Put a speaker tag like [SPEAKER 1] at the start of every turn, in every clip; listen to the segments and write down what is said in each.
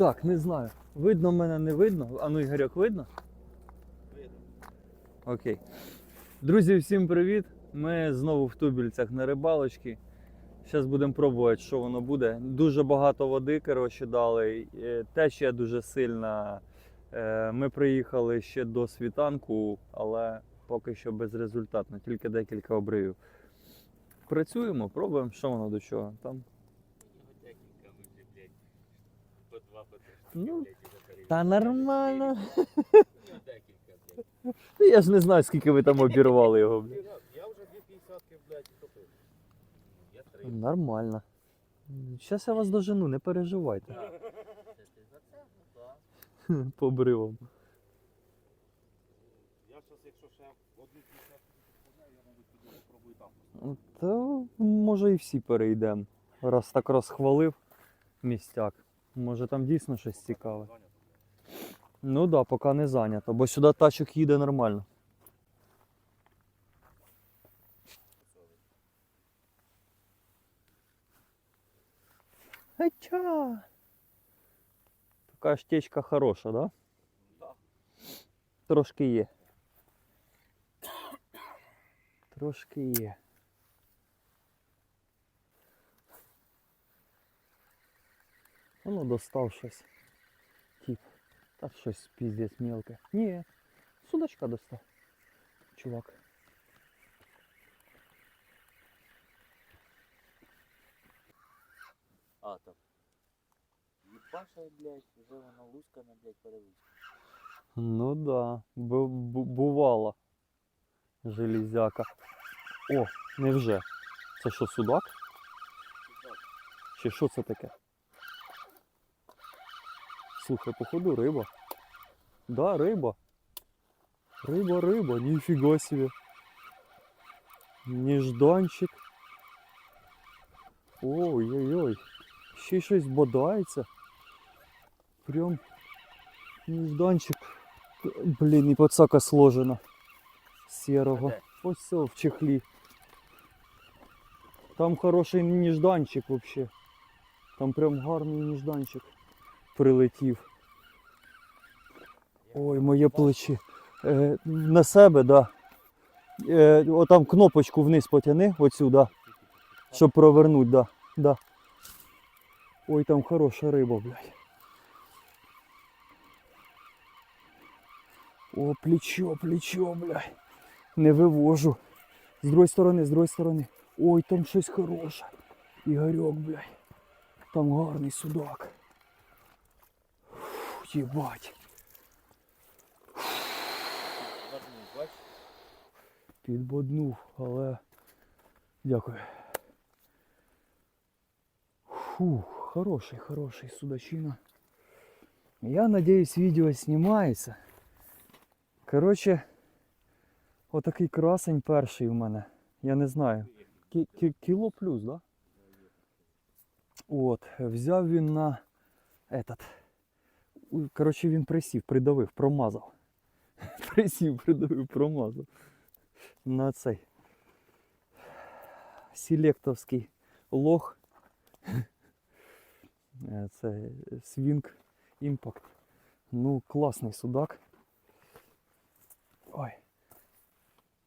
[SPEAKER 1] Так, не знаю. Видно мене, не видно. А ну Ігорьок, видно? Окей. Друзі, всім привіт! Ми знову в Тубільцях на рибалочці. Зараз будемо пробувати, що воно буде. Дуже багато води, коротше, дали. Е, Течія дуже сильна. Е, Ми приїхали ще до світанку, але поки що безрезультатно, тільки декілька обривів. Працюємо, пробуємо, що воно до чого. Там.
[SPEAKER 2] Блядь, по два, по три
[SPEAKER 1] Ну,
[SPEAKER 2] блядь.
[SPEAKER 1] Та нормально.
[SPEAKER 2] Ну, блядь.
[SPEAKER 1] Ну, Я ж не знаю, скільки ви там обірвали його. блін.
[SPEAKER 2] Я вже дві п'ятдесятки, блядь, топив. Я три.
[SPEAKER 1] Нормально. Зараз я вас дожену, не переживайте.
[SPEAKER 2] Це ти за це? Ну, так.
[SPEAKER 1] По обривам.
[SPEAKER 2] Я зараз, якщо ще одну п'ятдесятку підставляю, я, мабуть, піду попробую там.
[SPEAKER 1] Та може і всі перейдемо. Раз так розхвалив містяк. Може там дійсно щось цікаве. Ну так, да, поки не зайнято, бо сюди тачок їде нормально. Ача! Така штечка хороша, да?
[SPEAKER 2] Да.
[SPEAKER 1] Трошки є. Трошки є. Воно достав щось. Тип. Та щось піздець мелке. Ні. Судачка достав. Чувак.
[SPEAKER 2] А, так. Єбаша, блядь, вже вона лускана, блядь, перелускана.
[SPEAKER 1] Ну да. Бу- бу- бувало. Железяка. О, невже. Це що, судак? Чи що це таке? Слухай, походу риба. Да, риба. Риба, риба, ніфіга себе. Нежданчик. Ой-ой-ой. Ще й щось бодається. Прям нежданчик. Блін, і пацака сложена. Серого.
[SPEAKER 2] Де?
[SPEAKER 1] Ось все в чехлі. Там хороший нежданчик вообще. Там прям гарний нежданчик Прилетів. Ой, моє плече. Е, на себе, да. Е, отам кнопочку вниз потяни, оцю, да. Щоб провернути, да. да. Ой, там хороша риба, блядь. О, плечо, плечо, блядь. Не вивожу. З другої сторони, з другої сторони. Ой, там щось хороше. Ігорьок, блядь. Там гарний судак. Фу, Єбать.
[SPEAKER 2] Вернув, бач?
[SPEAKER 1] Підбоднув, але дякую. Фу, хороший, хороший судачина. Я надеюсь, видео снимается. Короче, отакий красень перший у мене. Я не знаю. Кі- кі- кіло плюс, да? От, взяв він на этот. Коротше, він присів, придавив, промазав. Присів, придавив, промазав. На цей. Селектовський лох. Е, Це свінг імпакт. Ну, класний судак. Ой.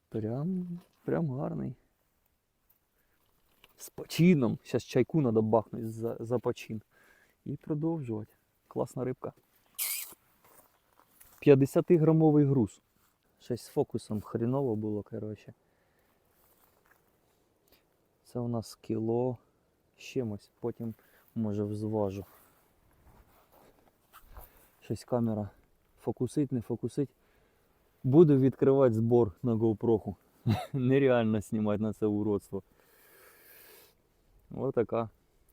[SPEAKER 1] Прям, прям гарний. З почином. Зараз чайку треба бахнути за, за почин. І продовжувати. Класна рибка. 50-грамовий груз. Щось з фокусом хріново було, коротше. Це у нас кіло з чимось, потім може взважу. Щось камера фокусить, не фокусить. Буду відкривати збор на GoPro. Нереально знімати на це уродство. Ось така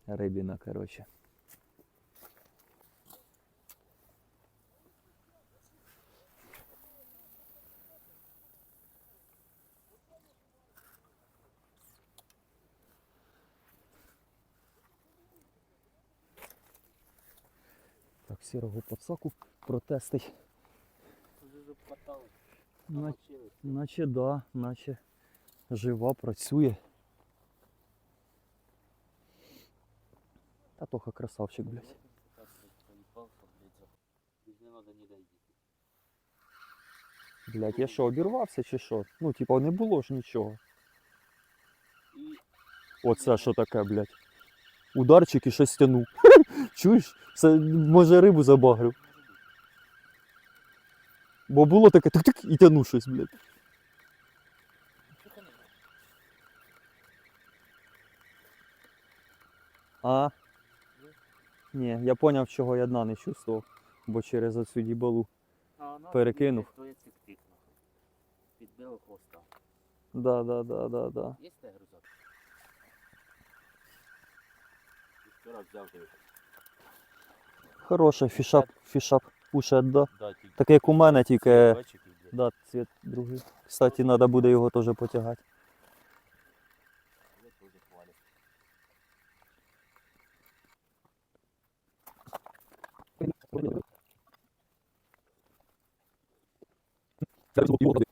[SPEAKER 1] рибіна, коротше. Так, сірого пацаку протестить.
[SPEAKER 2] Вже запхатали.
[SPEAKER 1] На-
[SPEAKER 2] Навчились.
[SPEAKER 1] Наче да, наче жива, працює. Та Тоха красавчик, блядь. Блядь, я що, обірвався чи що? Ну, типа, не було ж нічого. Оце що таке, блядь. Ударчик і щось тянув. Чуєш? Це може рибу забагрив. Бо було таке тик-тик і тянув щось, блядь. А? Ні, я поняв, чого я дна не чувствував, бо через оцю дібалу.
[SPEAKER 2] Вона
[SPEAKER 1] Перекинув.
[SPEAKER 2] Підбило хвоста.
[SPEAKER 1] Да, да, да, да, да.
[SPEAKER 2] Є те грузок? Вчора взяв ти.
[SPEAKER 1] Хороше, фішап, фішап, пушет, да.
[SPEAKER 2] Да, тільки.
[SPEAKER 1] Таке як у мене, тільки.
[SPEAKER 2] Бачик.
[SPEAKER 1] Да, цвіт другий. Кстати, треба буде його теж потягати.
[SPEAKER 2] Я теж хвалю.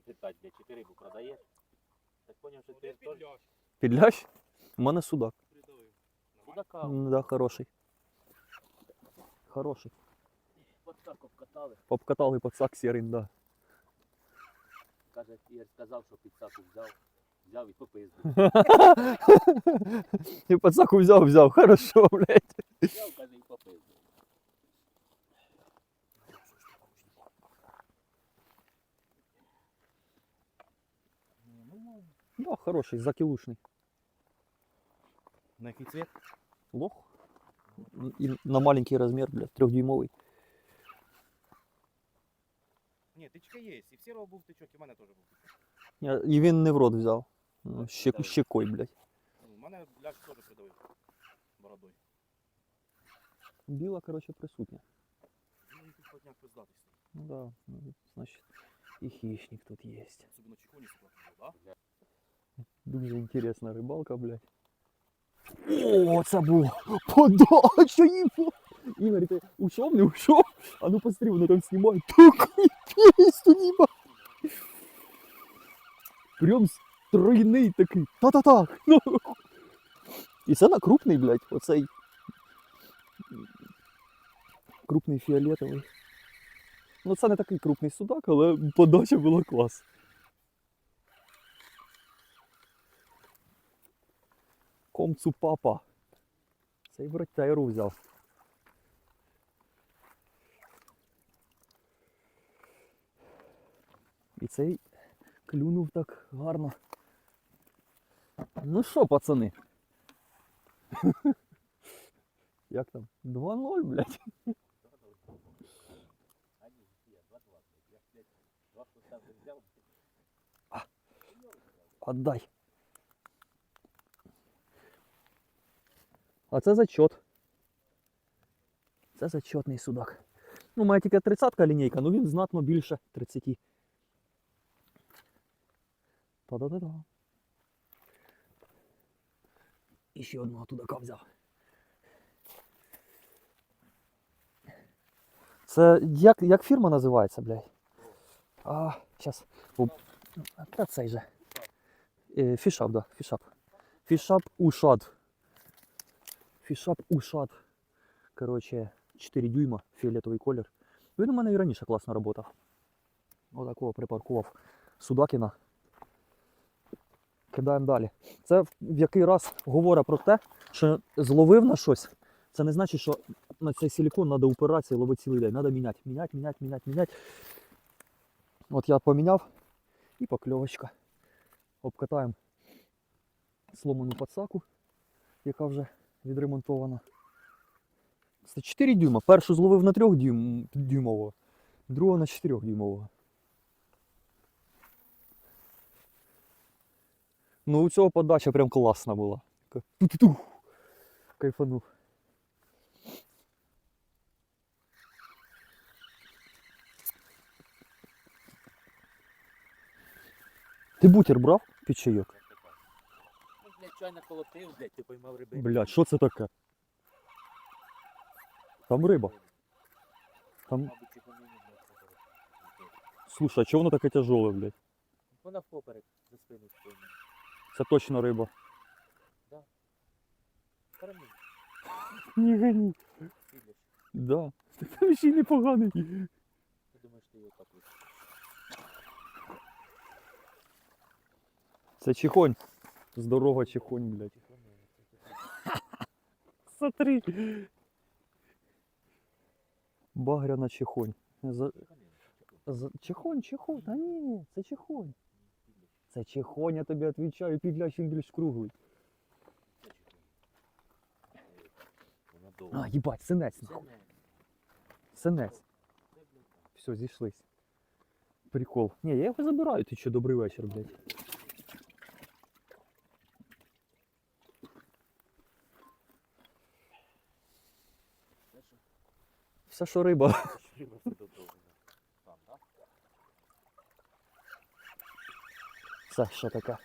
[SPEAKER 2] питати, де чи ти рибу продаєш? Так поняв, що ти
[SPEAKER 3] Де
[SPEAKER 2] теж
[SPEAKER 3] підляш?
[SPEAKER 1] Підлящ? У мене судак.
[SPEAKER 3] Придавив.
[SPEAKER 2] судака
[SPEAKER 1] М, Да, хороший. Хороший.
[SPEAKER 2] от так обкатали.
[SPEAKER 1] Обкатали пацак сірий, да.
[SPEAKER 2] Каже, Ігор сказав, що підсаку взяв. Взяв і попиздив.
[SPEAKER 1] І пацаку взяв, взяв, хорошо, блядь.
[SPEAKER 2] Взяв, каже, і попиздив.
[SPEAKER 1] Да, хороший, закілушний.
[SPEAKER 3] На який цвіт?
[SPEAKER 1] Лох. І на маленький розмір, блядь, трьохдюймовий.
[SPEAKER 3] Ні, тичка є. І в сірого був тичок, і в мене теж був тичок.
[SPEAKER 1] Я- І він не в рот взяв. Ну,
[SPEAKER 2] Так.
[SPEAKER 1] щекой, блядь.
[SPEAKER 3] Ну, в мене ляж теж придавив. Бородою.
[SPEAKER 1] Біла, коротше, присутня.
[SPEAKER 3] Ну, він тут подняк пиздатий стоїть.
[SPEAKER 1] Ну да, ну, значить, і хищник тут є.
[SPEAKER 3] Особливо чехоні склад, да?
[SPEAKER 1] Дуже інтересна рибалка, блядь. О, це був подача йому. Ігор, ти ушов, не ушов? А ну посмотри, воно там знімає. Такий піст у нього. Прям стройний такий. Та-та-та. Ну. І це на крупний, блядь, оцей. Крупний фіолетовий. Ну це не такий крупний судак, але подача була клас. Комцу папа. Цей братяру взяв. І цей клюнув так гарно. Ну що, пацани? Як там? 2-0, блядь.
[SPEAKER 2] а ні, я 2-2, блядь. Я, блядь, два хвоста вже взяв.
[SPEAKER 1] Отдай. А це зачет. Це зачетний судак. Ну, має тільки 30-ка лінійка, ну він знатно більше 30. Та-да-да-да. І ще одного тудака взяв. Це як, як фірма називається, блядь? А, зараз. Та цей же. Е, Фішап, да, фішап. Фішап ушат. Фішап ушат. Короче, 4 дюйма, фіолетовий колір. Він у мене і раніше класно працював. Отакого припаркував Судакіна. Кидаємо далі. Це в який раз говорить про те, що зловив на щось. Це не значить, що на цей силікон треба упиратися і ловити цілий день. Треба міняти, міняти, міняти, міняти, міняти. От я поміняв і покльовочка обкатаємо сломану подсаку, яка вже відремонтована. Це 4 дюйма. Першу зловив на 3 дюйм, дюймового, другу на 4 дюймового. Ну, у цього подача прям класна була. Ту-ту-ту. Кайфанув. Ти бутер брав під чайок?
[SPEAKER 2] Блядь, чай наколотив, блядь, ти поймав риби.
[SPEAKER 1] Блядь, що це таке? Там риба. Там,
[SPEAKER 2] Мабуть, його
[SPEAKER 1] слушай, а чого воно таке тяжеле, блядь?
[SPEAKER 2] Вона впоперек за спину спину.
[SPEAKER 1] Це точно риба.
[SPEAKER 2] Карамін,
[SPEAKER 1] Ні, гані.
[SPEAKER 2] підеш.
[SPEAKER 1] Да. Там ще й непоганий.
[SPEAKER 2] Ти думаєш, ти його так?
[SPEAKER 1] Це чихонь. Здорова чихонь, блядь. Смотри. Багряна чихонь. За... За... Чихонь, чихонь. А ні, це чихонь. Це чихонь, я тобі відповідаю, підлящ він більш круглий. А, їбать, синець. Нахуй. Синець. Все, зійшлись. Прикол. Ні, я його забираю, ти що, добрий вечір, блядь. Все, що риба.
[SPEAKER 2] Все,
[SPEAKER 1] що таке.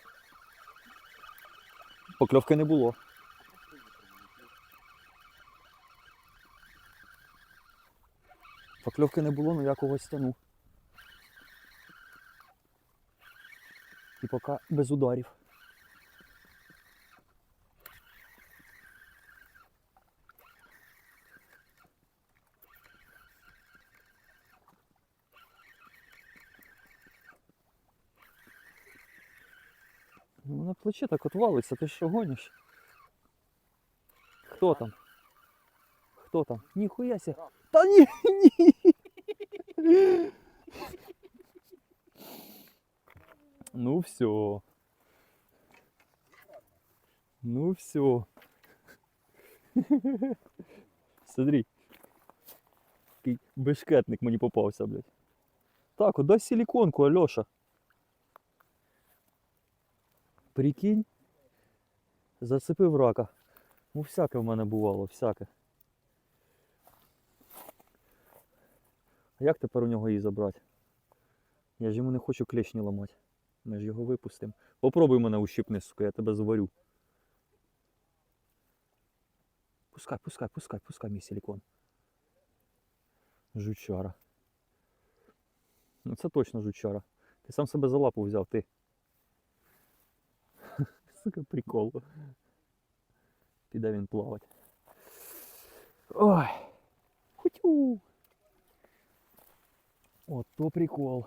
[SPEAKER 1] Покльовки не було. Покльовки не було, ну я когось тянув. І поки без ударів. плече так от валиться, ти що гониш? Хто там? Хто там? Ніхуя ся. Та ні, ні. Ну все. Ну все. Смотри. Який бешкетник мені попався, блядь. Так, от дай силіконку, Прикинь. Зацепив рака. Ну, всяке в мене бувало, всяке. А як тепер у нього її забрати? Я ж йому не хочу клешні ламати. Ми ж його випустимо. Попробуй мене ущипни, сука, я тебе зварю. Пускай, пускай, пускай, пускай мій силікон. Жучара. Ну це точно жучара. Ти сам себе за лапу взяв, ти. Сука, прикол. Піде він плавати. Ой. Хутю. От то прикол.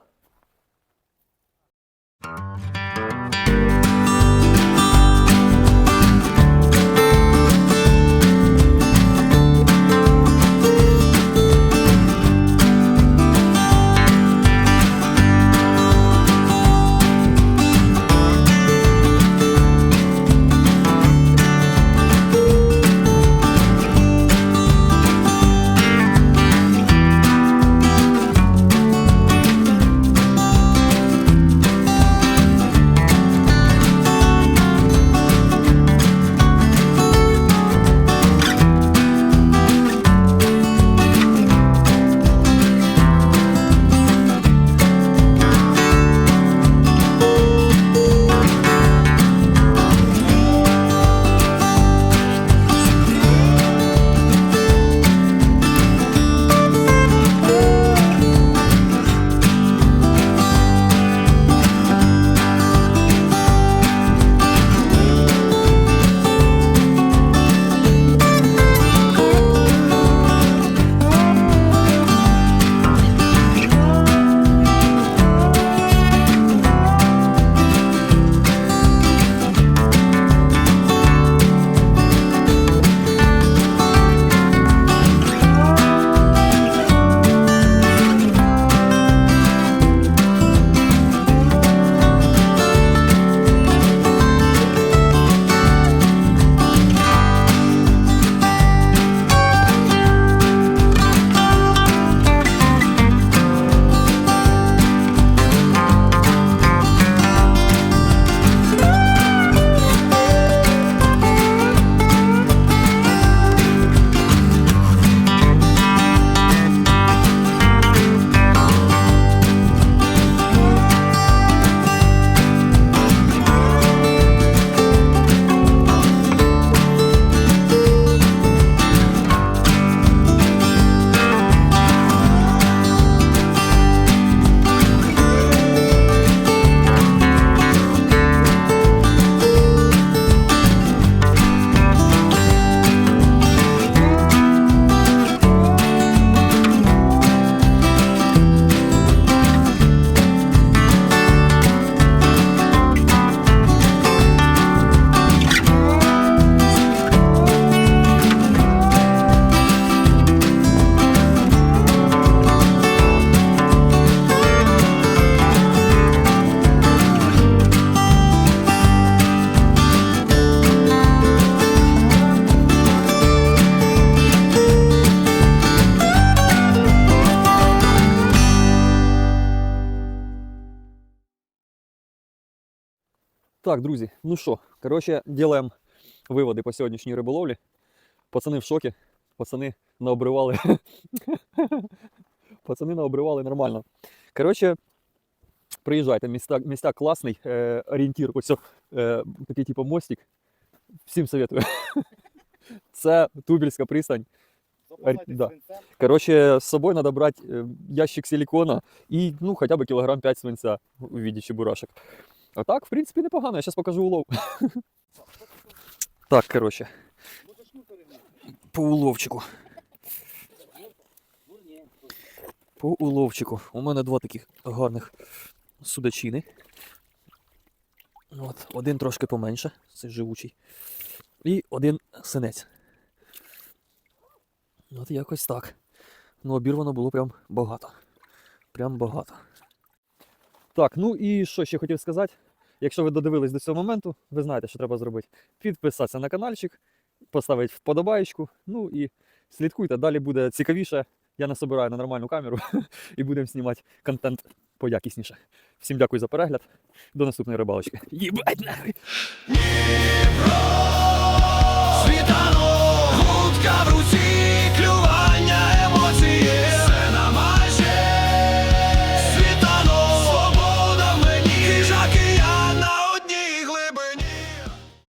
[SPEAKER 1] Так, друзі, ну що, коротше, ділаємо виводи по сьогоднішній риболовлі. Пацани в шокі. Пацани наобривали. Пацани наобривали нормально. Коротше, приїжджайте, міста, містяк класний, е, орієнтір, ось е, такий типу мостик. Всім советую. Це Тубільська пристань. Да. Коротше, з собою треба брати е, ящик силікона і ну, хоча б кілограм 5 свинця у віді чебурашок. А так, в принципі, непогано. Я зараз покажу улов. Так, коротше, по уловчику. По уловчику. У мене два таких гарних судачини. От, один трошки поменше, це живучий. І один синець. От якось так. Ну, обірвано було прям багато. Прям багато. Так, ну і що ще хотів сказати. Якщо ви додивились до цього моменту, ви знаєте, що треба зробити. Підписатися на каналчик, поставити вподобаєчку, ну і слідкуйте. Далі буде цікавіше. Я не собираю на нормальну камеру і будемо знімати контент поякісніше. Всім дякую за перегляд. До наступної рибалочки. Їбать нахуй! Світано, в руці.